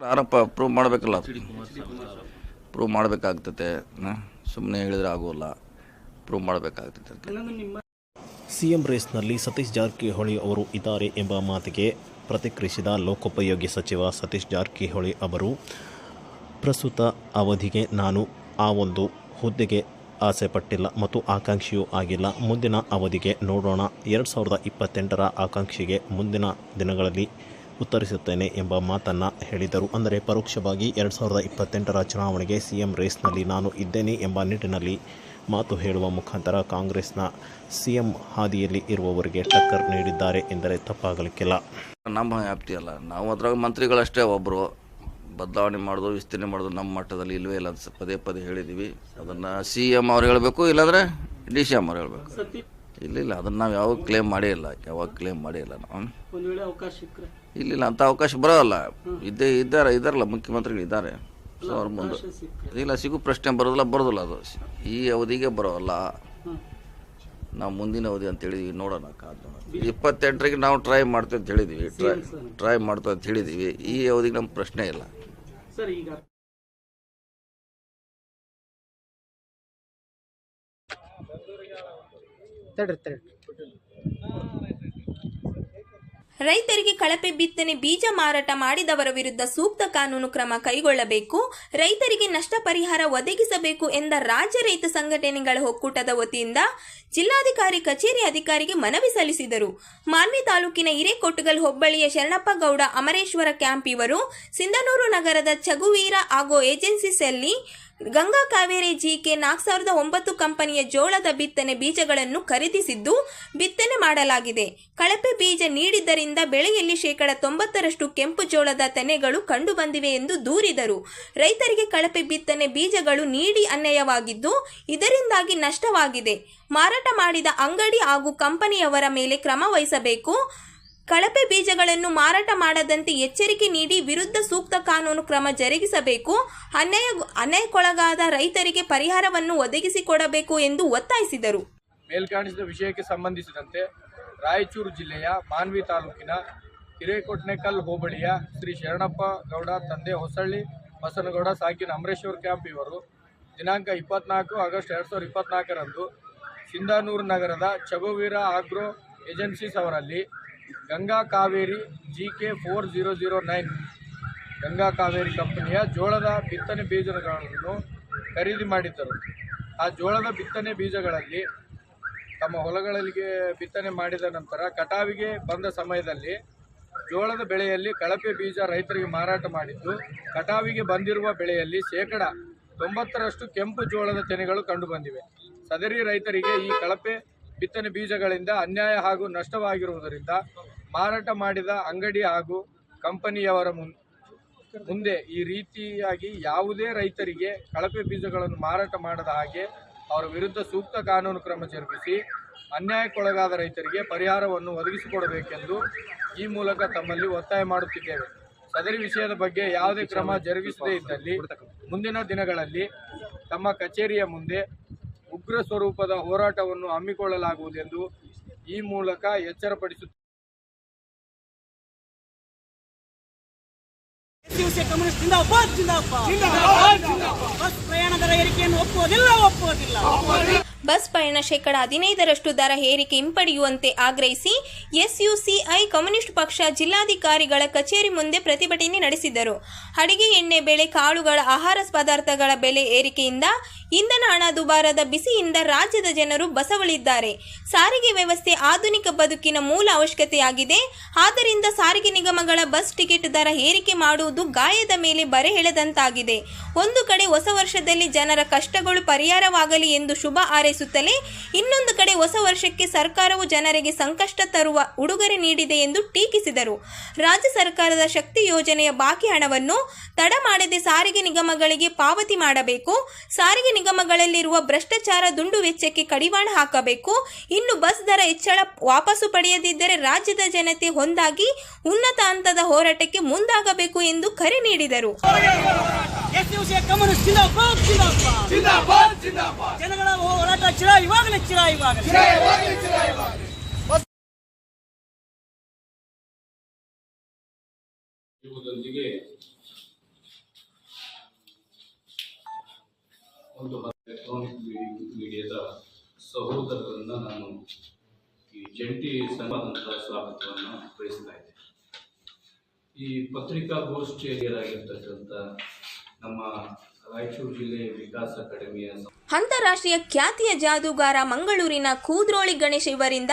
ಆರೋಪ ಪ್ರೂವ್ ಮಾಡಬೇಕಲ್ಲ ಪ್ರೂವ್ ಮಾಡಬೇಕಾಗ್ತತೆ ಸುಮ್ಮನೆ ಹೇಳಿದ್ರೆ ಆಗೋಲ್ಲ. ಪ್ರೂವ್ ಮಾಡಬೇಕಾಗ್ತೈತೆ ಸಿಎಂ ರೇಸ್ನಲ್ಲಿ ಸತೀಶ್ ಜಾರಕಿಹೊಳಿ ಅವರು ಇದ್ದಾರೆ ಎಂಬ ಮಾತಿಗೆ ಪ್ರತಿಕ್ರಿಯಿಸಿದ ಲೋಕೋಪಯೋಗಿ ಸಚಿವ ಸತೀಶ್ ಜಾರಕಿಹೊಳಿ ಅವರು, ಪ್ರಸ್ತುತ ಅವಧಿಗೆ ನಾನು ಆ ಒಂದು ಹುದ್ದೆಗೆ ಆಸೆ ಪಟ್ಟಿಲ್ಲ ಮತ್ತು ಆಕಾಂಕ್ಷಿಯೂ ಆಗಿಲ್ಲ. ಮುಂದಿನ ಅವಧಿಗೆ ನೋಡೋಣ. ಎರಡು ಸಾವಿರದ ಇಪ್ಪತ್ತೆಂಟರ ಆಕಾಂಕ್ಷಿಗೆ ಮುಂದಿನ ದಿನಗಳಲ್ಲಿ ಉತ್ತರಿಸುತ್ತೇನೆ ಎಂಬ ಮಾತನ್ನು ಹೇಳಿದರು. ಅಂದರೆ ಪರೋಕ್ಷವಾಗಿ ಎರಡು ಸಾವಿರದ ಇಪ್ಪತ್ತೆಂಟರ ಚುನಾವಣೆಗೆ ಸಿಎಂ ರೇಸ್ನಲ್ಲಿ ನಾನು ಇದ್ದೇನೆ ಎಂಬ ನಿಟ್ಟಿನಲ್ಲಿ ಮಾತು ಹೇಳುವ ಮುಖಾಂತರ ಕಾಂಗ್ರೆಸ್ನ ಸಿಎಂ ಹಾದಿಯಲ್ಲಿ ಇರುವವರಿಗೆ ಟಕ್ಕರ್ ನೀಡಿದ್ದಾರೆ ಎಂದರೆ ತಪ್ಪಾಗಲಿಕ್ಕಿಲ್ಲ. ನಮ್ಮ ವ್ಯಾಪ್ತಿಯಲ್ಲ ನಾವು ಅದ್ರಾಗ ಮಂತ್ರಿಗಳಷ್ಟೇ ಒಬ್ಬರು ಬದಲಾವಣೆ ಮಾಡೋದು, ವಿಸ್ತರಣೆ ಮಾಡೋದು ನಮ್ಮ ಮಟ್ಟದಲ್ಲಿ ಇಲ್ಲವೇ ಇಲ್ಲ ಪದೇ ಪದೇ ಹೇಳಿದ್ದೀವಿ ಅದನ್ನು ಸಿ ಎಂ ಅವ್ರು ಹೇಳಬೇಕು, ಇಲ್ಲಾಂದರೆ ಡಿ ಸಿ ಎಂ ಅವ್ರು ಹೇಳಬೇಕು. ಇಲ್ಲ ಇಲ್ಲ ಅದನ್ನು ನಾವು ಯಾವಾಗ ಕ್ಲೇಮ್ ಮಾಡೇ ಇಲ್ಲ ಯಾವಾಗ ಕ್ಲೇಮ್ ಮಾಡೇ ಇಲ್ಲ ನಾವು. ಒಂದು ವೇಳೆ ಅವಕಾಶ ಸಿಕ್ಕರೆ? ಇಲ್ಲ ಇಲ್ಲ ಅಂತ ಅವಕಾಶ ಬರೋಲ್ಲ. ಇದ್ದೇ ಇದ್ದಾರೆ ಇದ್ದಾರಲ್ಲ ಮುಖ್ಯಮಂತ್ರಿಗಳು ಇದ್ದಾರೆ. ಸೊ ಅವ್ರ ಮುಂದೆ ಇಲ್ಲ ಸಿಗು ಪ್ರಶ್ನೆ ಬರೋದಿಲ್ಲ ಬರೋದಿಲ್ಲ ಅದು. ಈ ಅವಧಿಗೆ ಬರೋಲ್ಲ. ನಾವು ಮುಂದಿನ ಅವಧಿ ಅಂತ ಹೇಳಿದ್ವಿ ನೋಡೋಣ ಕಾದ ಇಪ್ಪತ್ತೆಂಟರಿಗೆ ನಾವು ಟ್ರೈ ಮಾಡ್ತೇವೆ ಅಂತ ಹೇಳಿದ್ವಿ. ಟ್ರೈ ಟ್ರೈ ಮಾಡ್ತೇವೆ ಅಂತ ಹೇಳಿದ್ವಿ. ಈ ಅವಧಿಗೆ ನಮ್ಮ ಪ್ರಶ್ನೆ ಇಲ್ಲ. ಸರ್ ಈಗ ರೈತರಿಗೆ ಕಳಪೆ ಬಿತ್ತನೆ, ಬೀಜ ಮಾರಾಟ ಮಾಡಿದವರ ವಿರುದ್ಧ ಸೂಕ್ತ ಕಾನೂನು ಕ್ರಮ ಕೈಗೊಳ್ಳಬೇಕು. ರೈತರಿಗೆ ನಷ್ಟ ಪರಿಹಾರ ಒದಗಿಸಬೇಕು ಎಂದ ರಾಜ್ಯ ರೈತ ಸಂಘಟನೆಗಳ ಒಕ್ಕೂಟದ ವತಿಯಿಂದ ಜಿಲ್ಲಾಧಿಕಾರಿ, ಕಚೇರಿ ಅಧಿಕಾರಿಗೆ ಮನವಿ ಸಲ್ಲಿಸಿದರು. ಮಾನ್ವಿ ತಾಲೂಕಿನ ಹಿರೇಕೊಟ್ಟಗಲ್ ಹೋಬಳಿಯ ಶರಣಪ್ಪ ಗೌಡ ಅಮರೇಶ್ವರ ಕ್ಯಾಂಪ್ ಇವರು ಸಿಂಧನೂರು ನಗರದ ಚಗುವೀರ ಹಾಗೂ ಏಜೆನ್ಸಿಸಲ್ಲಿ ಗಂಗಾ ಕಾವೇರಿ ಜಿಕೆ ನಾಲ್ಕು ಸಾವಿರದ ಒಂಬತ್ತು ಕಂಪನಿಯ ಜೋಳದ ಬಿತ್ತನೆ ಬೀಜಗಳನ್ನು ಖರೀದಿಸಿದ್ದು ಬಿತ್ತನೆ ಮಾಡಲಾಗಿದೆ. ಕಳಪೆ ಬೀಜ ನೀಡಿದ್ದರಿಂದ ಬೆಳೆಯಲ್ಲಿ ಶೇಕಡ ತೊಂಬತ್ತರಷ್ಟು ಕೆಂಪು ಜೋಳದ ತೆನೆಗಳು ಕಂಡುಬಂದಿವೆ ಎಂದು ದೂರಿದರು. ರೈತರಿಗೆ ಕಳಪೆ ಬಿತ್ತನೆ ಬೀಜಗಳು ನೀಡಿ ಅನ್ಯಾಯವಾಗಿದ್ದು ಇದರಿಂದಾಗಿ ನಷ್ಟವಾಗಿದೆ. ಮಾರಾಟ ಮಾಡಿದ ಅಂಗಡಿ ಹಾಗೂ ಕಂಪನಿಯವರ ಮೇಲೆ ಕ್ರಮ ವಹಿಸಬೇಕು. ಕಳಪೆ ಬೀಜಗಳನ್ನು ಮಾರಾಟ ಮಾಡದಂತೆ ಎಚ್ಚರಿಕೆ ನೀಡಿ ವಿರುದ್ಧ ಸೂಕ್ತ ಕಾನೂನು ಕ್ರಮ ಜರುಗಿಸಬೇಕು. ಅನ್ಯಾಯ, ಅನ್ಯಾಯಕ್ಕೊಳಗಾದ ರೈತರಿಗೆ ಪರಿಹಾರವನ್ನು ಒದಗಿಸಿಕೊಡಬೇಕು ಎಂದು ಒತ್ತಾಯಿಸಿದರು. ಮೇಲ್ಕಾಣಿಸಿದ ವಿಷಯಕ್ಕೆ ಸಂಬಂಧಿಸಿದಂತೆ ರಾಯಚೂರು ಜಿಲ್ಲೆಯ ಮಾನ್ವಿ ತಾಲೂಕಿನ ಹಿರೇಕೊಟ್ನೆಕಲ್ ಹೋಬಳಿಯ ಶ್ರೀ ಶರಣಪ್ಪ ಗೌಡ, ತಂದೆ ಹೊಸಳ್ಳಿ, ಬಸನಗೌಡ, ಸಾಕಿನ ಅಮರೇಶ್ವರ್ ಕ್ಯಾಂಪ್ ಇವರು ದಿನಾಂಕ ಇಪ್ಪತ್ನಾಲ್ಕು ಆಗಸ್ಟ್ ಎರಡು ಸಾವಿರದ ಇಪ್ಪತ್ನಾಲ್ಕರಂದು ಸಿಂಧಾನೂರು ನಗರದ ಚಗುವೀರ ಆಗ್ರೋ ಏಜೆನ್ಸೀಸ್ ಅವರಲ್ಲಿ Ganga Kaveri G K four zero zero nine. Ganga Kaveri ಕಂಪನಿಯ ಜೋಳದ ಬಿತ್ತನೆ ಬೀಜಗಳನ್ನು ಖರೀದಿ ಮಾಡಿದ್ದರು. ಆ ಜೋಳದ ಬಿತ್ತನೆ ಬೀಜಗಳಲ್ಲಿ ತಮ್ಮ ಹೊಲಗಳಿಗೆ ಬಿತ್ತನೆ ಮಾಡಿದ ನಂತರ ಕಟಾವಿಗೆ ಬಂದ ಸಮಯದಲ್ಲಿ ಜೋಳದ ಬೆಳೆಯಲ್ಲಿ ಕಳಪೆ ಬೀಜ ರೈತರಿಗೆ ಮಾರಾಟ ಮಾಡಿದ್ದು, ಕಟಾವಿಗೆ ಬಂದಿರುವ ಬೆಳೆಯಲ್ಲಿ ಶೇಕಡ ತೊಂಬತ್ತರಷ್ಟು ಕೆಂಪು ಜೋಳದ ತೆನೆಗಳು ಕಂಡುಬಂದಿವೆ. ಸದರಿ ರೈತರಿಗೆ ಈ ಕಳಪೆ ಬಿತ್ತನೆ ಬೀಜಗಳಿಂದ ಅನ್ಯಾಯ ಹಾಗೂ ನಷ್ಟವಾಗಿರುವುದರಿಂದ ಮಾರಾಟ ಮಾಡಿದ ಅಂಗಡಿ ಹಾಗೂ ಕಂಪನಿಯವರ ಮುಂದೆ ಈ ರೀತಿಯಾಗಿ ಯಾವುದೇ ರೈತರಿಗೆ ಕಳಪೆ ಬೀಜಗಳನ್ನು ಮಾರಾಟ ಮಾಡದ ಹಾಗೆ ಅವರ ವಿರುದ್ಧ ಸೂಕ್ತ ಕಾನೂನು ಕ್ರಮ ಜರುಗಿಸಿ ಅನ್ಯಾಯಕ್ಕೊಳಗಾದ ರೈತರಿಗೆ ಪರಿಹಾರವನ್ನು ಒದಗಿಸಿಕೊಡಬೇಕೆಂದು ಈ ಮೂಲಕ ತಮ್ಮಲ್ಲಿ ಒತ್ತಾಯ ಮಾಡುತ್ತಿದ್ದೇವೆ. ಸದರಿ ವಿಷಯದ ಬಗ್ಗೆ ಯಾವುದೇ ಕ್ರಮ ಜರುಗಿಸದೇ ಇದ್ದಲ್ಲಿ ಮುಂದಿನ ದಿನಗಳಲ್ಲಿ ತಮ್ಮ ಕಚೇರಿಯ ಮುಂದೆ ಉಗ್ರ ಸ್ವರೂಪದ ಹೋರಾಟವನ್ನು ಹಮ್ಮಿಕೊಳ್ಳಲಾಗುವುದೆಂದು ಈ ಮೂಲಕ ಎಚ್ಚರಪಡಿಸುತ್ತೇವೆ ದಿವಸ ಕಮ್ಯುನಿಸ್ಟ್ ಜಿಂದಾಬಾದ್ ಜಿಂದಾಬಾದ್. ಬಸ್ ಪ್ರಯಾಣ ದರ ಏರಿಕೆಯನ್ನು ಒಪ್ಪುವುದಿಲ್ಲ. ಒಪ್ಪುವುದಿಲ್ಲ. ಬಸ್ ಪಯಣ ಶೇಕಡ ಹದಿನೈದರಷ್ಟು ದರ ಏರಿಕೆ ಹಿಂಪಡೆಯುವಂತೆ ಆಗ್ರಹಿಸಿ ಎಸ್ಯುಸಿಐ ಕಮ್ಯುನಿಸ್ಟ್ ಪಕ್ಷ ಜಿಲ್ಲಾಧಿಕಾರಿಗಳ ಕಚೇರಿ ಮುಂದೆ ಪ್ರತಿಭಟನೆ ನಡೆಸಿದರು. ಅಡಿಗೆ ಎಣ್ಣೆ ಬೆಳೆ, ಕಾಳುಗಳ ಆಹಾರ ಪದಾರ್ಥಗಳ ಬೆಲೆ ಏರಿಕೆಯಿಂದ ಇಂಧನ ಹಣ ದುಬಾರದ ಬಿಸಿಯಿಂದ ರಾಜ್ಯದ ಜನರು ಬಸವಳಿದ್ದಾರೆ. ಸಾರಿಗೆ ವ್ಯವಸ್ಥೆ ಆಧುನಿಕ ಬದುಕಿನ ಮೂಲ ಅವಶ್ಯಕತೆಯಾಗಿದೆ. ಆದ್ದರಿಂದ ಸಾರಿಗೆ ನಿಗಮಗಳ ಬಸ್ ಟಿಕೆಟ್ ದರ ಏರಿಕೆ ಮಾಡುವುದು ಗಾಯದ ಮೇಲೆ ಬರೆ ಎಳೆದಂತಾಗಿದೆ. ಒಂದು ಕಡೆ ಹೊಸ ವರ್ಷದಲ್ಲಿ ಜನರ ಕಷ್ಟಗಳು ಪರಿಹಾರವಾಗಲಿ ಎಂದು ಶುಭ ಹಾರೈಸುತ್ತಲೇ ಇನ್ನೊಂದು ಕಡೆ ಹೊಸ ವರ್ಷಕ್ಕೆ ಸರ್ಕಾರವು ಜನರಿಗೆ ಸಂಕಷ್ಟ ತರುವ ಉಡುಗೊರೆ ನೀಡಿದೆ ಎಂದು ಟೀಕಿಸಿದರು. ರಾಜ್ಯ ಸರ್ಕಾರದ ಶಕ್ತಿ ಯೋಜನೆಯ ಬಾಕಿ ಹಣವನ್ನು ತಡ ಮಾಡದೆ ಸಾರಿಗೆ ನಿಗಮಗಳಿಗೆ ಪಾವತಿ ಮಾಡಬೇಕು. ಸಾರಿಗೆ ನಿಗಮಗಳಲ್ಲಿರುವ ಭ್ರಷ್ಟಾಚಾರ ದುಂಡು ವೆಚ್ಚಕ್ಕೆ ಕಡಿವಾಣ ಹಾಕಬೇಕು. ಇನ್ನು ಬಸ್ ದರ ಹೆಚ್ಚಳ ವಾಪಸು ಪಡೆಯದಿದ್ದರೆ ರಾಜ್ಯದ ಜನತೆ ಒಂದಾಗಿ ಉನ್ನತ ಹಂತದ ಹೋರಾಟಕ್ಕೆ ಮುಂದಾಗಬೇಕು ಎಂದು ಕರೆ ನೀಡಿದರು. ಎಸ್ ಯು ಸಿ ಕಮ್ಯುನಿಸ್ಟ್ ಜಿಂದಾಬಾದ್ ಜಿಂದಾಬಾದ್ ಜಿಂದಾಬಾದ್ ಜಿಂದಾಬಾದ್ ಜನಗಳ ಹೋರಾಟ ಚಿರ ಇವಾಗಲೇ ಚಿರ ಇವಾಗಲೇ. ಚಿರ ಇವಾಗಲೇ ಚಿರ ಇವಾಗಲೇ. ಇವುದೊಂದಿಗೆ ಒಂದು ಎಲೆಕ್ಟ್ರಾನಿಕ್ ಮೀಡಿಯಾದ ಸಹೋದರರನ್ನ ನಾನು ಈ ಜಂಟಿ ಸಂವಾದಂತಹ ಸ್ವಾಗತವನ್ನು ಬಯಸ್ತಾ ಇದ್ದೆ ಈ ಪತ್ರಿಕಾಗೋಷ್ಠಿಯಲ್ಲಿರಾಗಿರ್ತಕ್ಕಂಥ ನಮ್ಮ ರಾಯಚೂರು ಜಿಲ್ಲೆ ವಿಕಾಸ ಅಕಾಡೆಮಿಯ ಅಂತಾರಾಷ್ಟ್ರೀಯ ಖ್ಯಾತಿಯ ಜಾದೂಗಾರ ಮಂಗಳೂರಿನ ಕೂದ್ರೋಳಿ ಗಣೇಶ್ ಇವರಿಂದ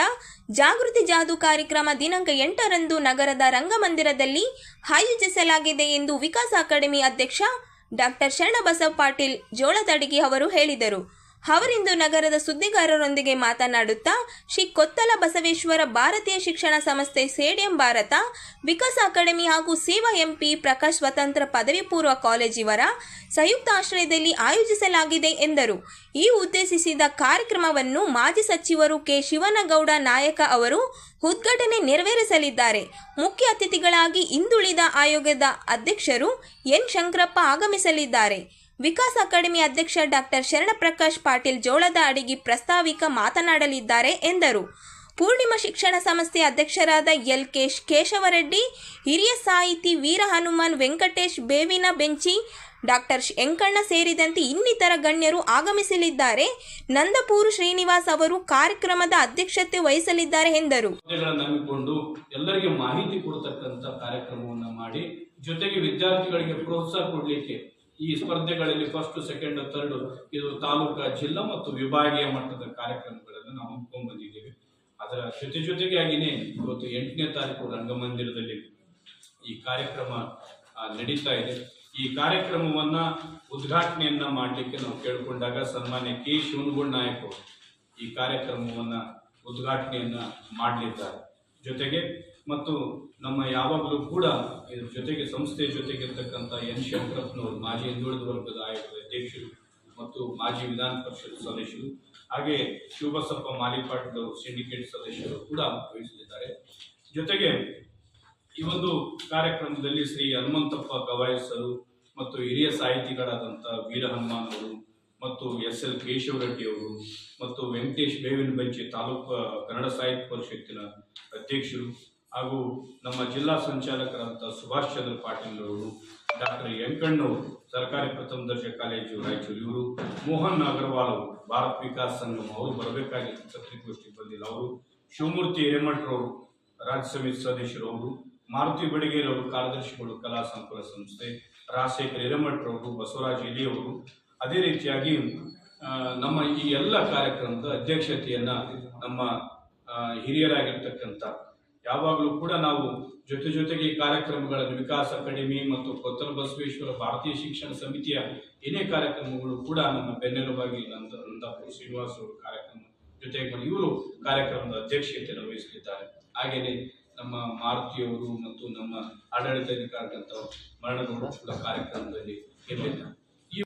ಜಾಗೃತಿ ಜಾದೂ ಕಾರ್ಯಕ್ರಮ ದಿನಾಂಕ ಎಂಟರಂದು ನಗರದ ರಂಗಮಂದಿರದಲ್ಲಿ ಆಯೋಜಿಸಲಾಗಿದೆ ಎಂದು ವಿಕಾಸ ಅಕಾಡೆಮಿ ಅಧ್ಯಕ್ಷ ಡಾಕ್ಟರ್ ಶರಣಬಸವ ಪಾಟೀಲ್ ಜೋಳತಡಿಗಿ ಅವರು ಹೇಳಿದರು. ಅವರಿಂದು ನಗರದ ಸುದ್ದಿಗಾರರೊಂದಿಗೆ ಮಾತನಾಡುತ್ತಾ, ಶ್ರೀ ಕೊತ್ತಲ ಬಸವೇಶ್ವರ ಭಾರತೀಯ ಶಿಕ್ಷಣ ಸಂಸ್ಥೆ ಸೇಡಿಯಂ ಭಾರತ, ವಿಕಾಸ ಅಕಾಡೆಮಿ ಹಾಗೂ ಸೇವಾ ಎಂಪಿ ಪ್ರಕಾಶ್ ಸ್ವತಂತ್ರ ಪದವಿ ಪೂರ್ವ ಕಾಲೇಜ್ ಇವರ ಸಂಯುಕ್ತ ಆಶ್ರಯದಲ್ಲಿ ಆಯೋಜಿಸಲಾಗಿದೆ ಎಂದರು. ಈ ಉದ್ದೇಶಿಸಿದ ಕಾರ್ಯಕ್ರಮವನ್ನು ಮಾಜಿ ಸಚಿವರು ಕೆ. ಶಿವನಗೌಡ ನಾಯಕ ಅವರು ಉದ್ಘಾಟನೆ ನೆರವೇರಿಸಲಿದ್ದಾರೆ. ಮುಖ್ಯ ಅತಿಥಿಗಳಾಗಿ ಹಿಂದುಳಿದ ಆಯೋಗದ ಅಧ್ಯಕ್ಷರು ಎನ್. ಶಂಕರಪ್ಪ ಆಗಮಿಸಲಿದ್ದಾರೆ. ವಿಕಾಸ್ ಅಕಾಡೆಮಿ ಅಧ್ಯಕ್ಷ ಡಾಕ್ಟರ್ ಶರಣಪ್ರಕಾಶ್ ಪಾಟೀಲ್ ಜೋಳದ ಅಡಿಗಿ ಪ್ರಸ್ತಾವಿಕ ಮಾತನಾಡಲಿದ್ದಾರೆ ಎಂದರು. ಪೂರ್ಣಿಮಾ ಶಿಕ್ಷಣ ಸಂಸ್ಥೆ ಅಧ್ಯಕ್ಷರಾದ ಎಲ್ ಕೆ ಕೇಶವರೆಡ್ಡಿ, ಹಿರಿಯ ಸಾಹಿತಿ ವೀರ ಹನುಮಾನ್ ವೆಂಕಟೇಶ್ ಬೇವಿನ ಬೆಂಚಿ, ಡಾಕ್ಟರ್ ಎಂಕಣ್ಣ ಸೇರಿದಂತೆ ಇನ್ನಿತರ ಗಣ್ಯರು ಆಗಮಿಸಲಿದ್ದಾರೆ. ನಂದಪೂರು ಶ್ರೀನಿವಾಸ್ ಅವರು ಕಾರ್ಯಕ್ರಮದ ಅಧ್ಯಕ್ಷತೆ ವಹಿಸಲಿದ್ದಾರೆ ಎಂದರು. ಎಲ್ಲರಿಗೆ ಮಾಹಿತಿ ಕೊಡತಕ್ಕಂತ ಕಾರ್ಯಕ್ರಮವನ್ನು ಮಾಡಿ, ಜೊತೆಗೆ ವಿದ್ಯಾರ್ಥಿಗಳಿಗೆ ಪ್ರೋತ್ಸಾಹ ಕೊಡಲಿಕ್ಕೆ ಈ ಸ್ಪರ್ಧೆಗಳಲ್ಲಿ ಫಸ್ಟ್ ಸೆಕೆಂಡ್ ಥರ್ಡ್ ಇದು ತಾಲೂಕಾ, ಜಿಲ್ಲಾ ಮತ್ತು ವಿಭಾಗೀಯ ಮಟ್ಟದ ಕಾರ್ಯಕ್ರಮಗಳನ್ನು ನಾವು ಹಮ್ಮಿಕೊಂಡು ಬಂದಿದ್ದೇವೆ ಅದರ ಜೊತೆ ಜೊತೆಗಾಗಿನೇ ಇವತ್ತು ಎಂಟನೇ ತಾರೀಕು ರಂಗಮಂದಿರದಲ್ಲಿ ಈ ಕಾರ್ಯಕ್ರಮ ನಡೀತಾ ಇದೆ. ಈ ಕಾರ್ಯಕ್ರಮವನ್ನ ಉದ್ಘಾಟನೆಯನ್ನ ಮಾಡಲಿಕ್ಕೆ ನಾವು ಕೇಳಿಕೊಂಡಾಗ ಸನ್ಮಾನ್ಯ ಕೆ. ಶಿವನಗೌಡ ನಾಯಕ್ ಈ ಕಾರ್ಯಕ್ರಮವನ್ನ ಉದ್ಘಾಟನೆಯನ್ನ ಮಾಡಲಿದ್ದಾರೆ. ಜೊತೆಗೆ ಮತ್ತು ನಮ್ಮ ಯಾವಾಗಲೂ ಕೂಡ ಇದ್ರ ಜೊತೆಗೆ ಸಂಸ್ಥೆಯ ಜೊತೆಗೆ ಇರ್ತಕ್ಕಂಥ ಎನ್ ಶಂಕರಪ್ಪನವರು, ಮಾಜಿ ಹಿಂದುಳಿದ ವರ್ಗದ ಆಯೋಗದ ಅಧ್ಯಕ್ಷರು ಮತ್ತು ಮಾಜಿ ವಿಧಾನ ಪರಿಷತ್ ಸದಸ್ಯರು, ಹಾಗೆ ಶಿವಬಸಪ್ಪ ಮಾಲಿಪಾಟ್ನವರು ಸಿಂಡಿಕೇಟ್ ಸದಸ್ಯರು ಕೂಡ ವಹಿಸಲಿದ್ದಾರೆ. ಜೊತೆಗೆ ಈ ಒಂದು ಕಾರ್ಯಕ್ರಮದಲ್ಲಿ ಶ್ರೀ ಹನುಮಂತಪ್ಪ ಗವಾಯಸರು ಮತ್ತು ಹಿರಿಯ ಸಾಹಿತಿಗಳಾದಂಥ ವೀರ ಹನುಮಾನ್ ಅವರು ಮತ್ತು ಎಸ್ ಎಲ್ ಕೇಶವರೆಡ್ಡಿ ಅವರು ಮತ್ತು ವೆಂಕಟೇಶ್, ಬೇವಿನ ಬೆಂಚಿ ತಾಲೂಕು ಕನ್ನಡ ಸಾಹಿತ್ಯ ಪರಿಷತ್ತಿನ ಅಧ್ಯಕ್ಷರು ಹಾಗೂ ನಮ್ಮ ಜಿಲ್ಲಾ ಸಂಚಾಲಕರಾದಂಥ ಸುಭಾಷ್ ಚಂದ್ರ ಪಾಟೀಲ್ ಅವರು, ಡಾಕ್ಟರ್ ವೆಂಕಣ್ಣವರು ಸರ್ಕಾರಿ ಪ್ರಥಮ ದರ್ಜೆ ಕಾಲೇಜು ರಾಯಚೂರು ಇವರು, ಮೋಹನ್ ಅಗರ್ವಾಲ್ ಅವರು, ಭಾರತ್ ವಿಕಾಸ್ ಸಂಗಮ ಅವರು ಬರಬೇಕಾಗಿತ್ತು ಪತ್ರಿಕಾಗೋಷ್ಠಿಗೆ ಬಂದಿಲ್ಲ. ಅವರು ಶಿವಮೂರ್ತಿ ಹಿರೇಮಠರವರು ರಾಜ್ಯ ಸಮಿತಿ ಸದಸ್ಯರು ಅವರು, ಮಾರುತಿ ಬೆಳಗೇರಿ ಅವರು ಕಾರ್ಯದರ್ಶಿಗಳು ಕಲಾ ಸಂಕುಲ ಸಂಸ್ಥೆ, ರಾಜಶೇಖರ್ ಹಿರೇಮಠರವರು ಬಸವರಾಜ್ ಎಲಿಯವರು ಅದೇ ರೀತಿಯಾಗಿ ನಮ್ಮ ಈ ಎಲ್ಲ ಕಾರ್ಯಕ್ರಮದ ಅಧ್ಯಕ್ಷತೆಯನ್ನು ನಮ್ಮ ಹಿರಿಯರಾಗಿರ್ತಕ್ಕಂಥ ಯಾವಾಗಲೂ ಕೂಡ ನಾವು ಜೊತೆ ಜೊತೆಗೆ ಕಾರ್ಯಕ್ರಮಗಳನ್ನು ವಿಕಾಸ ಅಕಾಡೆಮಿ ಮತ್ತು ಕೊತ್ತಲ ಬಸವೇಶ್ವರ ಭಾರತೀಯ ಶಿಕ್ಷಣ ಸಮಿತಿಯ ಏನೇ ಕಾರ್ಯಕ್ರಮಗಳು ಕೂಡ ನಮ್ಮ ಬೆನ್ನೆಲುಬಾಗಿ ಶ್ರೀನಿವಾಸ್ ಅವರು ಕಾರ್ಯಕ್ರಮ ಜೊತೆಗೆ ಇವರು ಕಾರ್ಯಕ್ರಮದ ಅಧ್ಯಕ್ಷತೆಯನ್ನು ವಹಿಸಲಿದ್ದಾರೆ ಹಾಗೆಯೇ ನಮ್ಮ ಮಾರುತಿಯವರು ಮತ್ತು ನಮ್ಮ ಆಡಳಿತಾಧಿಕಾರಿಗಳಂತ ಮರಣಗೌಡರು ಕೂಡ ಕಾರ್ಯಕ್ರಮದಲ್ಲಿ ಇರಲಿದ್ದಾರೆ ಈ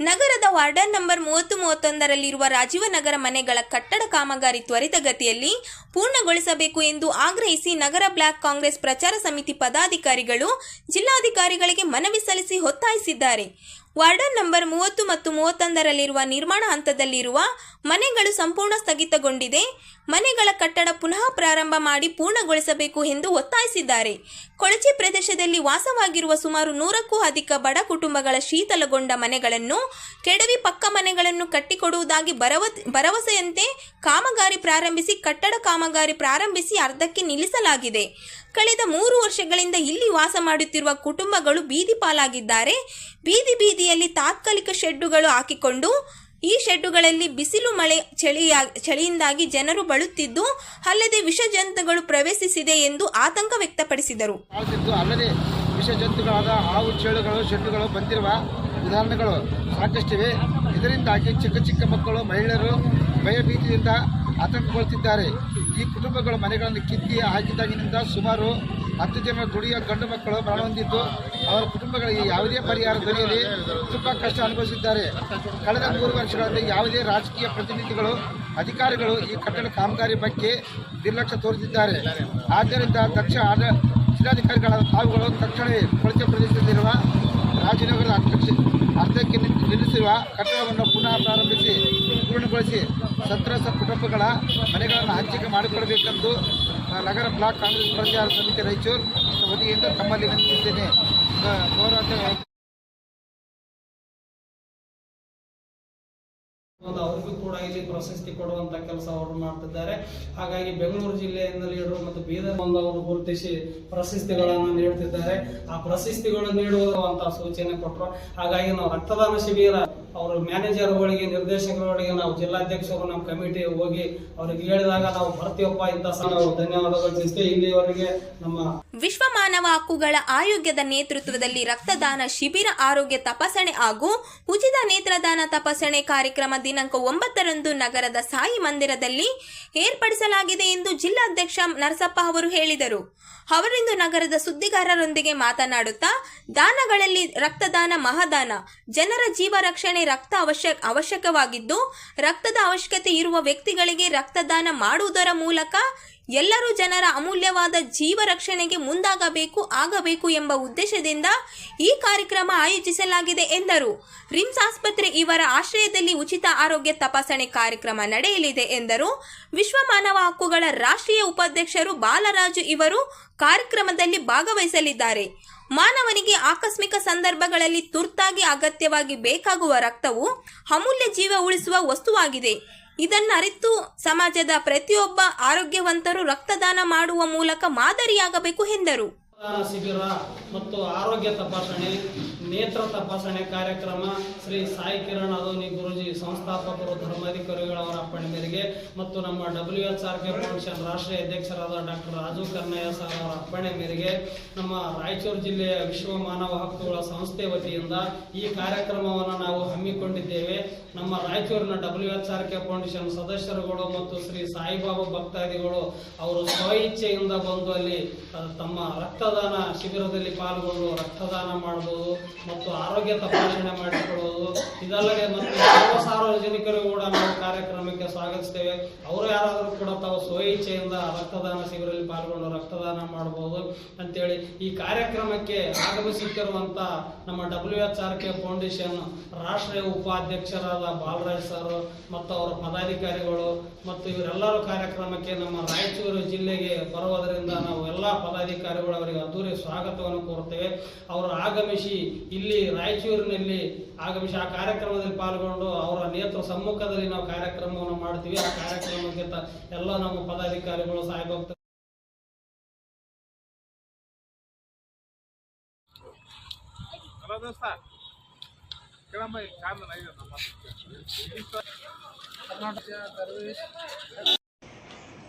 ನಗರದ ವಾರ್ಡನ್ ನಂಬರ್ ಮೂವತ್ತು ಮೂವತ್ತೊಂದರಲ್ಲಿರುವ ರಾಜೀವನಗರ ಮನೆಗಳ ಕಟ್ಟಡ ಕಾಮಗಾರಿ ತ್ವರಿತಗತಿಯಲ್ಲಿ ಪೂರ್ಣಗೊಳಿಸಬೇಕು ಎಂದು ಆಗ್ರಹಿಸಿ ನಗರ ಬ್ಲಾಕ್ ಕಾಂಗ್ರೆಸ್ ಪ್ರಚಾರ ಸಮಿತಿ ಪದಾಧಿಕಾರಿಗಳು ಜಿಲ್ಲಾಧಿಕಾರಿಗಳಿಗೆ ಮನವಿ ಸಲ್ಲಿಸಿ ಒತ್ತಾಯಿಸಿದ್ದಾರೆ. ವಾರ್ಡನ್ ನಂಬರ್ ಮೂವತ್ತು ಮತ್ತು ಮೂವತ್ತೊಂದರಲ್ಲಿರುವ ನಿರ್ಮಾಣ ಹಂತದಲ್ಲಿರುವ ಮನೆಗಳು ಸಂಪೂರ್ಣ ಸ್ಥಗಿತಗೊಂಡಿದೆ. ಮನೆಗಳ ಕಟ್ಟಡ ಪುನಃ ಪ್ರಾರಂಭ ಮಾಡಿ ಪೂರ್ಣಗೊಳಿಸಬೇಕು ಎಂದು ಒತ್ತಾಯಿಸಿದ್ದಾರೆ. ಕೊಳಚೆ ಪ್ರದೇಶದಲ್ಲಿ ವಾಸವಾಗಿರುವ ಸುಮಾರು ನೂರಕ್ಕೂ ಅಧಿಕ ಬಡ ಕುಟುಂಬಗಳ ಶೀತಲಗೊಂಡ ಮನೆಗಳನ್ನು, ಕೆಡವಿ ಪಕ್ಕ ಮನೆಗಳನ್ನು ಕಟ್ಟಿಕೊಡುವುದಾಗಿ ಭರವ ಭರವಸೆಯಂತೆ ಕಾಮಗಾರಿ ಪ್ರಾರಂಭಿಸಿ, ಕಟ್ಟಡ ಕಾಮಗಾರಿ ಪ್ರಾರಂಭಿಸಿ ಅರ್ಧಕ್ಕೆ ನಿಲ್ಲಿಸಲಾಗಿದೆ. ಕಳೆದ ಮೂರು ವರ್ಷಗಳಿಂದ ಇಲ್ಲಿ ವಾಸ ಮಾಡುತ್ತಿರುವ ಕುಟುಂಬಗಳು ಬೀದಿ ಪಾಲಾಗಿದ್ದಾರೆ. ಬೀದಿ ಬೀದಿಯಲ್ಲಿ ತಾತ್ಕಾಲಿಕ ಶೆಡ್ಡುಗಳು ಹಾಕಿಕೊಂಡು, ಈ ಶೆಡ್ಡುಗಳಲ್ಲಿ ಬಿಸಿಲು ಮಳೆ ಚಳಿಯ, ಚಳಿಯಿಂದಾಗಿ ಜನರು ಬಳುತ್ತಿದ್ದು ಅಲ್ಲದೆ ವಿಷ ಜಂತುಗಳು ಪ್ರವೇಶಿಸಿದೆ ಎಂದು ಆತಂಕ ವ್ಯಕ್ತಪಡಿಸಿದರು. ಅಲ್ಲದೆ ವಿಷ ಜಂತುಗಳಾದ ಹಾವು ಚೇಳುಗಳು, ಶೆಡ್ಡುಗಳು ಬಂದಿರುವ ಉದಾಹರಣೆಗಳು ಸಾಕಷ್ಟಿವೆ. ಇದರಿಂದಾಗಿ ಚಿಕ್ಕ ಚಿಕ್ಕ ಮಕ್ಕಳು, ಮಹಿಳೆಯರು ಭಯಭೀತಿಯಿಂದ ಆತಂಕಗೊಳ್ಳುತ್ತಿದ್ದಾರೆ. ಈ ಕುಟುಂಬಗಳು ಮನೆಗಳನ್ನು ಕಿತ್ತಿ ಹಾಕಿದಾಗಿನಿಂದ ಸುಮಾರು ಹತ್ತು ಜನ ದುಡಿಯ ಗಂಡು ಮಕ್ಕಳು ಮರಣ ಹೊಂದಿದ್ದು ಅವರ ಕುಟುಂಬಗಳಿಗೆ ಯಾವುದೇ ಪರಿಹಾರ ದೊರೆಯಲಿ ತುಂಬ ಕಷ್ಟ ಅನುಭವಿಸಿದ್ದಾರೆ. ಕಳೆದ ಮೂರು ವರ್ಷಗಳಲ್ಲಿ ಯಾವುದೇ ರಾಜಕೀಯ ಪ್ರತಿನಿಧಿಗಳು, ಅಧಿಕಾರಿಗಳು ಈ ಕಟ್ಟಡ ಕಾಮಗಾರಿ ಬಗ್ಗೆ ನಿರ್ಲಕ್ಷ್ಯ ತೋರುತ್ತಿದ್ದಾರೆ ಆದ್ದರಿಂದ ದಕ್ಷ ಜಿಲ್ಲಾಧಿಕಾರಿಗಳಾದ ತಾವುಗಳು ತಕ್ಷಣವೇ ಕೊಳಚೆ ಪ್ರದೇಶದಲ್ಲಿರುವ ರಾಜನಗರದ ಅಧ್ಯಕ್ಷ ಅರ್ಧಕ್ಕೆ ನಿಲ್- ನಿಲ್ಲಿಸಿರುವ ಕಟ್ಟಡವನ್ನು ಪುನಃ ಪ್ರಾರಂಭಿಸಿ ಪೂರ್ಣಗೊಳಿಸಿ ಸಂತ್ರಸ್ತ ಕುಟುಂಬಗಳ ಮನೆಗಳನ್ನು ಹಂಚಿಕೆ ಮಾಡಿಕೊಡಬೇಕೆಂದು ನಗರ ಬ್ಲಾಕ್ ಕಾಂಗ್ರೆಸ್ ಪ್ರಚಾರ ಸಮಿತಿ ರಾಯಚೂರು ವತಿಯಿಂದ ತಮ್ಮಲ್ಲಿ ನಂಬಿದ್ದೇನೆ ಹೋರಾಟ ಅವ್ರಿಗೂ ಕೂಡ ಇಲ್ಲಿ ಪ್ರಶಸ್ತಿ ಕೊಡುವಂತ ಕೆಲಸ ಅವರು ಮಾಡ್ತಿದ್ದಾರೆ. ಹಾಗಾಗಿ ಬೆಂಗಳೂರು ಜಿಲ್ಲೆಯಿಂದ ಲೀಡರು ಮತ್ತು ಬೀದರ್ ಬಂದವರು ಗುರುತಿಸಿ ಪ್ರಶಸ್ತಿಗಳನ್ನು ನೀಡುತ್ತಿದ್ದಾರೆ ಆ ಪ್ರಶಸ್ತಿಗಳು ನೀಡುವಂತ ಸೂಚನೆ ಕೊಟ್ಟರು ಹಾಗಾಗಿ ನಾವು ರಕ್ತದಾನ ಶಿಬಿರ ಅವರು ಮ್ಯಾನೇಜರ್ಗಳಿಗೆ ನಿರ್ದೇಶಕರುಗಳಿಗೆ ನಾವು ಜಿಲ್ಲಾಧ್ಯಕ್ಷರು, ನಮ್ಮ ಕಮಿಟಿ ಹೋಗಿ ಅವ್ರಿಗೆ ಹೇಳಿದಾಗ ನಾವು ಬರ್ತೀವಪ್ಪ ಇಂತ ನಾವು ಧನ್ಯವಾದಗಳು. ತಿಳಿಸ್ತೇವೆ ಇಲ್ಲಿಯವರೆಗೆ ನಮ್ಮ ವಿಶ್ವ ಮಾನವ ಹಕ್ಕುಗಳ ಆಯೋಗ್ಯದ ನೇತೃತ್ವದಲ್ಲಿ ರಕ್ತದಾನ ಶಿಬಿರ, ಆರೋಗ್ಯ ತಪಾಸಣೆ ಹಾಗೂ ಉಚಿತ ನೇತ್ರದಾನ ತಪಾಸಣೆ ಕಾರ್ಯಕ್ರಮ ದಿನಾಂಕ ಒಂಬತ್ತರಂದು ನಗರದ ಸಾಯಿ ಮಂದಿರದಲ್ಲಿ ಏರ್ಪಡಿಸಲಾಗಿದೆ ಎಂದು ಜಿಲ್ಲಾಧ್ಯಕ್ಷ ನರಸಪ್ಪ ಅವರು ಹೇಳಿದರು. ಅವರಿಂದು ನಗರದ ಸುದ್ದಿಗಾರರೊಂದಿಗೆ ಮಾತನಾಡುತ್ತಾ, ದಾನಗಳಲ್ಲಿ ರಕ್ತದಾನ ಮಹಾದಾನ, ಜನರ ಜೀವ ರಕ್ಷಣೆ ರಕ್ತ ಅವಶ್ಯ, ಅವಶ್ಯಕವಾಗಿದ್ದು, ರಕ್ತದ ಅವಶ್ಯಕತೆ ಇರುವ ವ್ಯಕ್ತಿಗಳಿಗೆ ರಕ್ತದಾನ ಮಾಡುವುದರ ಮೂಲಕ ಎಲ್ಲರೂ ಜನರ ಅಮೂಲ್ಯವಾದ ಜೀವ ರಕ್ಷಣೆಗೆ ಮುಂದಾಗಬೇಕು, ಆಗಬೇಕು ಎಂಬ ಉದ್ದೇಶದಿಂದ ಈ ಕಾರ್ಯಕ್ರಮ ಆಯೋಜಿಸಲಾಗಿದೆ ಎಂದರು. ರಿಮ್ಸ್ ಆಸ್ಪತ್ರೆ ಇವರ ಆಶ್ರಯದಲ್ಲಿ ಉಚಿತ ಆರೋಗ್ಯ ತಪಾಸಣೆ ಕಾರ್ಯಕ್ರಮ ನಡೆಯಲಿದೆ ಎಂದರು. ವಿಶ್ವ ಮಾನವ ಹಕ್ಕುಗಳ ರಾಷ್ಟ್ರೀಯ ಉಪಾಧ್ಯಕ್ಷರು ಬಾಲರಾಜು ಇವರು ಕಾರ್ಯಕ್ರಮದಲ್ಲಿ ಭಾಗವಹಿಸಲಿದ್ದಾರೆ. ಮಾನವನಿಗೆ ಆಕಸ್ಮಿಕ ಸಂದರ್ಭಗಳಲ್ಲಿ ತುರ್ತಾಗಿ ಅಗತ್ಯವಾಗಿ ಬೇಕಾಗುವ ರಕ್ತವು ಅಮೂಲ್ಯ ಜೀವ ಉಳಿಸುವ ವಸ್ತುವಾಗಿದೆ. ಇದನ್ನು ಅರಿತು ಸಮಾಜದ ಪ್ರತಿಯೊಬ್ಬ ಆರೋಗ್ಯವಂತರು ರಕ್ತದಾನ ಮಾಡುವ ಮೂಲಕ ಮಾದರಿಯಾಗಬೇಕು ಎಂದರು. ಶಿಬಿರ ಮತ್ತು ಆರೋಗ್ಯ ತಪಾಸಣೆ, ನೇತ್ರ ತಪಾಸಣೆ ಕಾರ್ಯಕ್ರಮ ಶ್ರೀ ಸಾಯಿ ಕಿರಣ್ ಅದೋನಿ ಗುರುಜಿ ಸಂಸ್ಥಾಪಕರು ಧರ್ಮಾಧಿಕಾರಿಗಳವರ ಅಪ್ಪಣೆ ಮೇರೆಗೆ ಮತ್ತು ನಮ್ಮ W H R K foundation ರಾಷ್ಟ್ರೀಯ ಅಧ್ಯಕ್ಷರಾದ ಡಾಕ್ಟರ್ ರಾಜು ಕನ್ನಯ್ಯ ಸರ್ ಅವರ ಅಪ್ಪಣೆ ಮೇರೆಗೆ ನಮ್ಮ ರಾಯಚೂರು ಜಿಲ್ಲೆಯ ವಿಶ್ವ ಮಾನವ ಹಕ್ಕುಗಳ ಸಂಸ್ಥೆ ವತಿಯಿಂದ ಈ ಕಾರ್ಯಕ್ರಮವನ್ನು ನಾವು ಹಮ್ಮಿಕೊಂಡಿದ್ದೇವೆ. ನಮ್ಮ ರಾಯಚೂರಿನ W H R K foundation ಸದಸ್ಯರುಗಳು ಮತ್ತು ಶ್ರೀ ಸಾಯಿಬಾಬಾ ಭಕ್ತಾದಿಗಳು ಅವರು ಸ್ವ ಇಚ್ಛೆಯಿಂದ ಬಂದು ಅಲ್ಲಿ ತಮ್ಮ ತಮ್ಮ ರಕ್ತದಾನ ಶಿಬಿರದಲ್ಲಿ ಪಾಲ್ಗೊಂಡು ರಕ್ತದಾನ ಮಾಡಬಹುದು ಮತ್ತು ಆರೋಗ್ಯ ತಪಾಸಣೆ ಮಾಡಿಕೊಳ್ಳುವುದು ಇದಲ್ಲದೆ ಮತ್ತು ಸರ್ವ ಸಾರ್ವಜನಿಕರು ಕೂಡ ನಾವು ಕಾರ್ಯಕ್ರಮಕ್ಕೆ ಸ್ವಾಗತಿಸ್ತೇವೆ. ಅವರು ಯಾರಾದರೂ ಕೂಡ ತಾವು ಸ್ವಇಚ್ಛೆಯಿಂದ ರಕ್ತದಾನ ಶಿಬಿರದಲ್ಲಿ ಪಾಲ್ಗೊಂಡು ರಕ್ತದಾನ ಮಾಡಬಹುದು ಅಂತೇಳಿ ಈ ಕಾರ್ಯಕ್ರಮಕ್ಕೆ ಆಗಮಿಸುತ್ತಿರುವಂತ ನಮ್ಮ W H R K foundation ರಾಷ್ಟ್ರೀಯ ಉಪಾಧ್ಯಕ್ಷರಾದ ಬಾಲರಾಜ್ ಸರ್ ಮತ್ತು ಅವರ ಪದಾಧಿಕಾರಿಗಳು ಮತ್ತು ಇವರೆಲ್ಲರೂ ಕಾರ್ಯಕ್ರಮಕ್ಕೆ ನಮ್ಮ ರಾಯಚೂರು ಜಿಲ್ಲೆಗೆ ಬರುವುದರಿಂದ ನಾವು ಎಲ್ಲ ಪದಾಧಿಕಾರಿಗಳು ಅವರಿಗೆ ಅದ್ದೂರಿ ಸ್ವಾಗತವನ್ನು ಕೋರುತ್ತೇವೆ. ಅವರು ಆಗಮಿಸಿ ಇಲ್ಲಿ ರಾಯಚೂರಿನಲ್ಲಿ ಆಗಮಿಸಿ ಆ ಕಾರ್ಯಕ್ರಮದಲ್ಲಿ ಪಾಲ್ಗೊಂಡು ಅವರ ನೇತೃ ಸಮ್ಮುಖದಲ್ಲಿ ನಾವು ಕಾರ್ಯಕ್ರಮವನ್ನು ಮಾಡ್ತೀವಿ. ಆ ಕಾರ್ಯಕ್ರಮಕ್ಕೆ ಎಲ್ಲ ನಮ್ಮ ಪದಾಧಿಕಾರಿಗಳು ಸಾಯಿಭಕ್ತ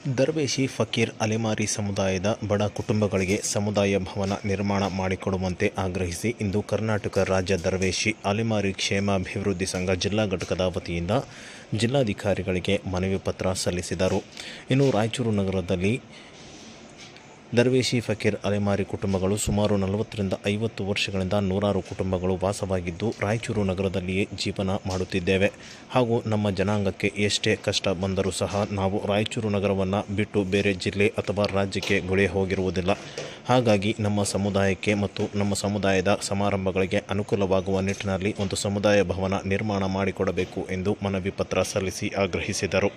ದರ್ವೇಶಿ ಫಕೀರ್ ಅಲೆಮಾರಿ ಸಮುದಾಯದ ಬಡ ಕುಟುಂಬಗಳಿಗೆ ಸಮುದಾಯ ಭವನ ನಿರ್ಮಾಣ ಮಾಡಿಕೊಡುವಂತೆ ಆಗ್ರಹಿಸಿ ಇಂದು ಕರ್ನಾಟಕ ರಾಜ್ಯ ದರ್ವೇಶಿ ಅಲೆಮಾರಿ ಕ್ಷೇಮಾಭಿವೃದ್ಧಿ ಸಂಘ ಜಿಲ್ಲಾ ಘಟಕದ ವತಿಯಿಂದ ಜಿಲ್ಲಾಧಿಕಾರಿಗಳಿಗೆ ಮನವಿ ಪತ್ರ ಸಲ್ಲಿಸಿದರು. ಇನ್ನು ರಾಯಚೂರು ನಗರದಲ್ಲಿ ದರ್ವೇಶಿ ಫಕೀರ್ ಅಲೆಮಾರಿ ಕುಟುಂಬಗಳು ಸುಮಾರು ನಲವತ್ತರಿಂದ ಐವತ್ತು ವರ್ಷಗಳಿಂದ ನೂರಾರು ಕುಟುಂಬಗಳು ವಾಸವಾಗಿದ್ದು ರಾಯಚೂರು ನಗರದಲ್ಲಿಯೇ ಜೀವನ ಮಾಡುತ್ತಿದ್ದೇವೆ ಹಾಗೂ ನಮ್ಮ ಜನಾಂಗಕ್ಕೆ ಎಷ್ಟೇ ಕಷ್ಟ ಬಂದರೂ ಸಹ ನಾವು ರಾಯಚೂರು ನಗರವನ್ನು ಬಿಟ್ಟು ಬೇರೆ ಜಿಲ್ಲೆ ಅಥವಾ ರಾಜ್ಯಕ್ಕೆ ಗುಳೆ ಹೋಗಿರುವುದಿಲ್ಲ ಹಾಗಾಗಿ ನಮ್ಮ ಸಮುದಾಯಕ್ಕೆ ಮತ್ತು ನಮ್ಮ ಸಮುದಾಯದ ಸಮಾರಂಭಗಳಿಗೆ ಅನುಕೂಲವಾಗುವ ನಿಟ್ಟಿನಲ್ಲಿ ಒಂದು ಸಮುದಾಯ ಭವನ ನಿರ್ಮಾಣ ಮಾಡಿಕೊಡಬೇಕು ಎಂದು ಮನವಿ ಪತ್ರ ಸಲ್ಲಿಸಿ ಆಗ್ರಹಿಸಿದರು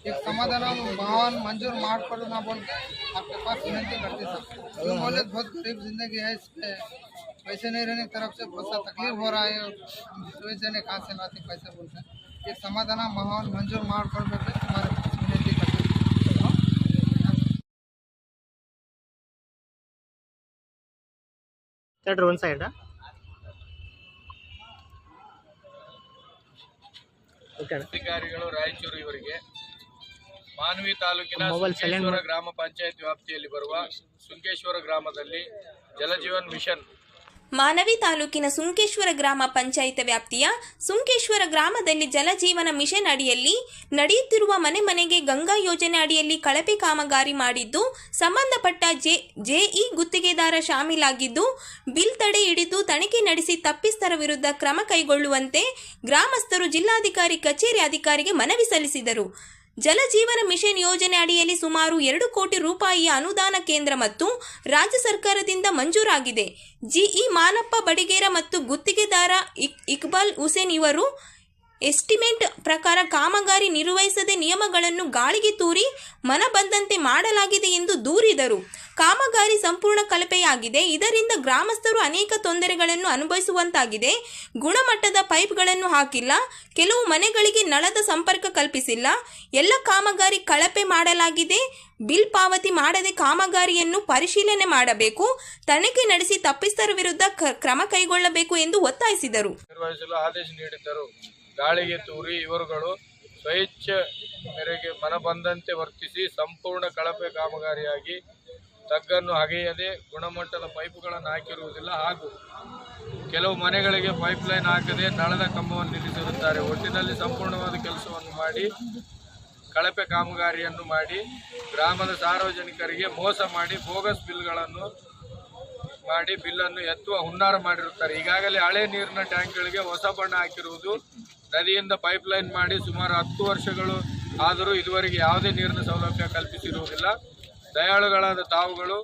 से मनवी क्या कर रहे हैं क्या बोले एक समाधान हम भवन मंजूर मार्ग पर ना बोल के आपके पास विनती करते सर क्यों बोले बहुत गरीब जिंदगी है इस पे पैसे नहीं रहने की तरफ से बहुत सा तकलीफ हो रहा है पैसे ने कहाँ से लाते पैसे बोलते हैं एक समाधान हम भवन मंजूर मार्ग कर देते हमारे पास विनती करते हैं ತಡ್ರಿ ಒಂದು ಸೈಡ್ ಓಕೆ ಅಣ್ಣ ಅಧಿಕಾರಿಗಳು ರಾಯಚೂರು ಇವರಿಗೆ ಮಾನ್ವಿ ತಾಲೂಕಿನ ಸುಂಕೇಶ್ವರ ಗ್ರಾಮ ಪಂಚಾಯತ್ ವ್ಯಾಪ್ತಿಯಲ್ಲಿ ಬರುವ ಸುಂಕೇಶ್ವರ ಗ್ರಾಮದಲ್ಲಿ ಜಲಜೀವನ್ ಮಿಷನ್. ಮಾನವಿ ತಾಲೂಕಿನ ಸುಂಕೇಶ್ವರ ಗ್ರಾಮ ಪಂಚಾಯತ್ ವ್ಯಾಪ್ತಿಯ ಸುಂಕೇಶ್ವರ ಗ್ರಾಮದಲ್ಲಿ ಜಲಜೀವನ ಮಿಷನ್ ಅಡಿಯಲ್ಲಿ ನಡೆಯುತ್ತಿರುವ ಮನೆ ಮನೆಗೆ ಗಂಗಾ ಯೋಜನೆ ಅಡಿಯಲ್ಲಿ ಕಳಪೆ ಕಾಮಗಾರಿ ಮಾಡಿದ್ದು ಸಂಬಂಧಪಟ್ಟ ಜೆ ಜೆಇ ಗುತ್ತಿಗೆದಾರ ಶಾಮೀಲಾಗಿದ್ದು ಬಿಲ್ ತಡೆ ಹಿಡಿದು ತನಿಖೆ ನಡೆಸಿ ತಪ್ಪಿಸ್ಥರ ವಿರುದ್ಧ ಕ್ರಮ ಕೈಗೊಳ್ಳುವಂತೆ ಗ್ರಾಮಸ್ಥರು ಜಿಲ್ಲಾಧಿಕಾರಿ ಕಚೇರಿ ಅಧಿಕಾರಿಗೆ ಮನವಿ ಸಲ್ಲಿಸಿದರು. ಜಲಜೀವನ ಮಿಷನ್ ಯೋಜನೆ ಅಡಿಯಲ್ಲಿ ಸುಮಾರು ಎರಡು ಕೋಟಿ ರೂಪಾಯಿಯ ಅನುದಾನ ಕೇಂದ್ರ ಮತ್ತು ರಾಜ್ಯ ಸರ್ಕಾರದಿಂದ ಮಂಜೂರಾಗಿದೆ. ಜಿಇ ಮಾನಪ್ಪ ಬಡಿಗೇರ ಮತ್ತು ಗುತ್ತಿಗೆದಾರ ಇಕ್- ಇಕ್ಬಾಲ್ ಹುಸೇನ್ ಇವರು ಎಸ್ಟಿಮೇಟ್ ಪ್ರಕಾರ ಕಾಮಗಾರಿ ನಿರ್ವಹಿಸದೆ ನಿಯಮಗಳನ್ನು ಗಾಳಿಗೆ ತೂರಿ ಮನ ಬಂದಂತೆ ಮಾಡಲಾಗಿದೆ ಎಂದು ದೂರಿದರು. ಕಾಮಗಾರಿ ಸಂಪೂರ್ಣ ಕಳಪೆಯಾಗಿದೆ. ಇದರಿಂದ ಗ್ರಾಮಸ್ಥರು ಅನೇಕ ತೊಂದರೆಗಳನ್ನು ಅನುಭವಿಸುವಂತಾಗಿದೆ. ಗುಣಮಟ್ಟದ ಪೈಪ್ಗಳನ್ನು ಹಾಕಿಲ್ಲ. ಕೆಲವು ಮನೆಗಳಿಗೆ ನಳದ ಸಂಪರ್ಕ ಕಲ್ಪಿಸಿಲ್ಲ. ಎಲ್ಲ ಕಾಮಗಾರಿ ಕಳಪೆ ಮಾಡಲಾಗಿದೆ. ಬಿಲ್ ಪಾವತಿ ಮಾಡದೆ ಕಾಮಗಾರಿಯನ್ನು ಪರಿಶೀಲನೆ ಮಾಡಬೇಕು. ತನಿಖೆ ನಡೆಸಿ ತಪ್ಪಿಸ್ತರ ವಿರುದ್ಧ ಕ್ರಮ ಕೈಗೊಳ್ಳಬೇಕು ಎಂದು ಒತ್ತಾಯಿಸಿದರು. ಗಾಳಿಗೆ ತೂರಿ ಇವರುಗಳು ಸ್ವಇಚ್ಛೆ ಮೇರೆಗೆ ಮನ ಬಂದಂತೆ ವರ್ತಿಸಿ ಸಂಪೂರ್ಣ ಕಳಪೆ ಕಾಮಗಾರಿಯಾಗಿ ತಗ್ಗನ್ನು ಅಗೆಯದೆ ಗುಣಮಟ್ಟದ ಪೈಪುಗಳನ್ನು ಹಾಕಿರುವುದಿಲ್ಲ ಹಾಗೂ ಕೆಲವು ಮನೆಗಳಿಗೆ ಪೈಪ್ಲೈನ್ ಹಾಕದೆ ನಳದ ಕಂಬವನ್ನು ನಿಲ್ಲಿಸಿರುತ್ತಾರೆ. ಒಟ್ಟಿನಲ್ಲಿ ಸಂಪೂರ್ಣವಾದ ಕೆಲಸವನ್ನು ಮಾಡಿ, ಕಳಪೆ ಕಾಮಗಾರಿಯನ್ನು ಮಾಡಿ, ಗ್ರಾಮದ ಸಾರ್ವಜನಿಕರಿಗೆ ಮೋಸ ಮಾಡಿ, ಬೋಗಸ್ ಬಿಲ್ಗಳನ್ನು ಮಾಡಿ, ಬಿಲ್ಲನ್ನು ಎತ್ತುವ ಹುನ್ನಾರ ಮಾಡಿರುತ್ತಾರೆ. ಈಗಾಗಲೇ ಹಳೆ ನೀರಿನ ಟ್ಯಾಂಕ್ಗಳಿಗೆ ಹೊಸ ಬಣ್ಣ ಹಾಕಿರುವುದು ನದಿಯಿಂದ ಪೈಪ್ ಲೈನ್ ಮಾಡಿ ಸುಮಾರು ಹತ್ತು ವರ್ಷಗಳು ಆದರೂ ಇದುವರೆಗೆ ಯಾವುದೇ ನೀರಿನ ಸೌಲಭ್ಯ ಕಲ್ಪಿಸಿರುವುದಿಲ್ಲ. ದಯಾಳುಗಳಾದ ತಾವುಗಳು